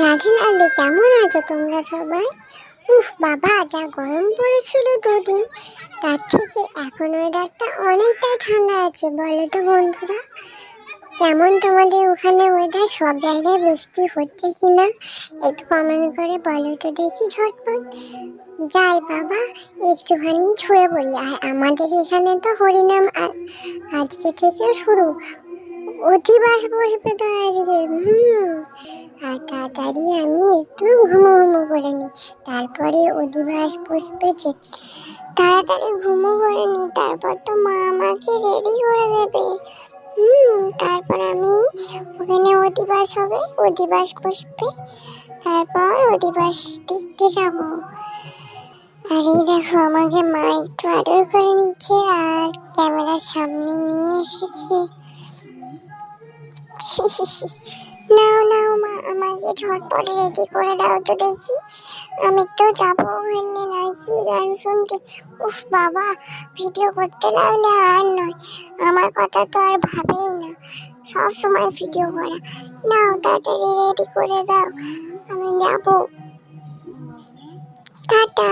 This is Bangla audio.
রাধে রাধে কেমন আছো তোমরা সবাই? উফ বাবা, যা গরম পড়েছিল দুদিন। তার থেকে এখন ওয়েদারটা অনেকটাই ঠান্ডা আছে, বলো তো বন্ধুরা। কেমন তোমাদের ওখানে ওয়েদার সব জায়গায় বৃষ্টি হচ্ছে কি না একটু কমেন্ট করে বলো তো দেখি ঝটপট। যাই বাবা, একটুখানি ছুঁয়ে পড়ি। আর আমাদের এখানে তো হরিনাম আর আজকে থেকে শুরু। অতিবাস বসবে তো আর আমি একটু ঘুমো ঘুমো করে নিই। তারপরে অধিবাস যে তাড়াতাড়ি ঘুমো করে নিই, তারপর তো মা আমাকে রেডি করে দেবে। হুম, তারপর আমি ওখানে অধিবাস হবে, অধিবাস বসবে, তারপর অধিবাস দেখতে যাব। আর এই দেখো, আমাকে মা একটু আদর করে নিচ্ছে আর ক্যামেরার সামনে নিয়ে এসেছে। আমাকে ঝটপট রেডি করে দাও তো দেখি। আমি তো যাব ওখানে, নাচি, গান শুনতে। উফ বাবা, ভিডিও করতে লাগলে আর নয়। আমার কথা তো আর ভাবেই না। সব সময় ভিডিও করা। নাও তাড়াতাড়ি রেডি করে দাও। আমি যাব। টাটা।